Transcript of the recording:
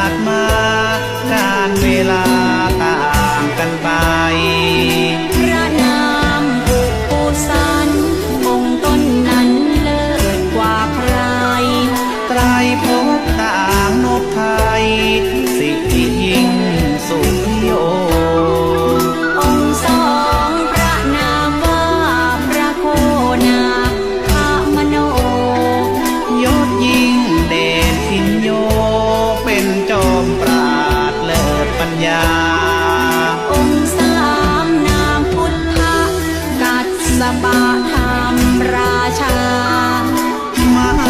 like my ญาองค์สามนามพุทธกัสสปาธรรมราชามหา